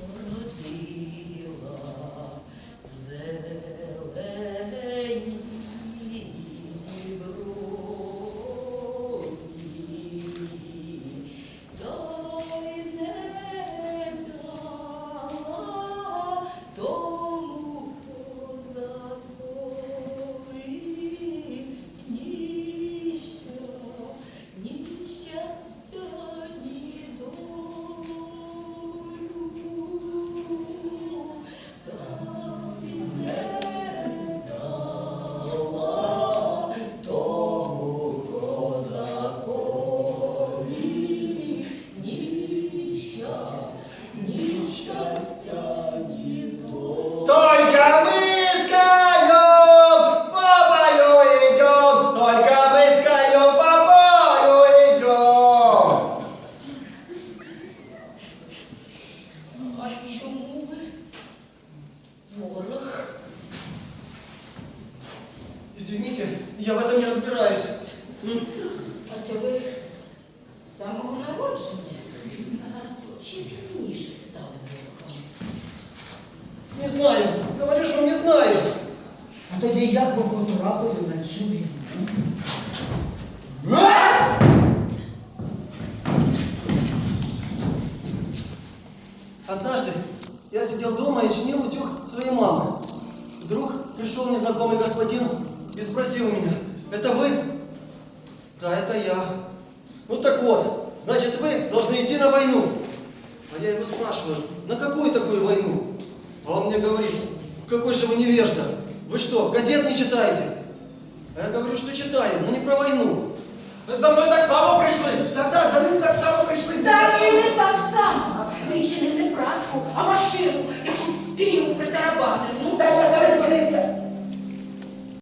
Lord, be чому ви ворог? Извините, я в этом не разбираюсь. А це ви з самого народження? Чи пізніше стали ворогом? Не знаю. Говорю, що не знаю. А тоді як ви потрапили на цю війну? Однажды я сидел дома и чинил утюг своей мамы. Вдруг пришел незнакомый господин и спросил меня, это вы? Да, это я. Ну так вот, значит вы должны идти на войну. А я его спрашиваю, на какую такую войну? А он мне говорит, какой же вы невежда. Вы что, газет не читаете? А я говорю, что читаю, но не про войну. За мною так само прийшли. Не так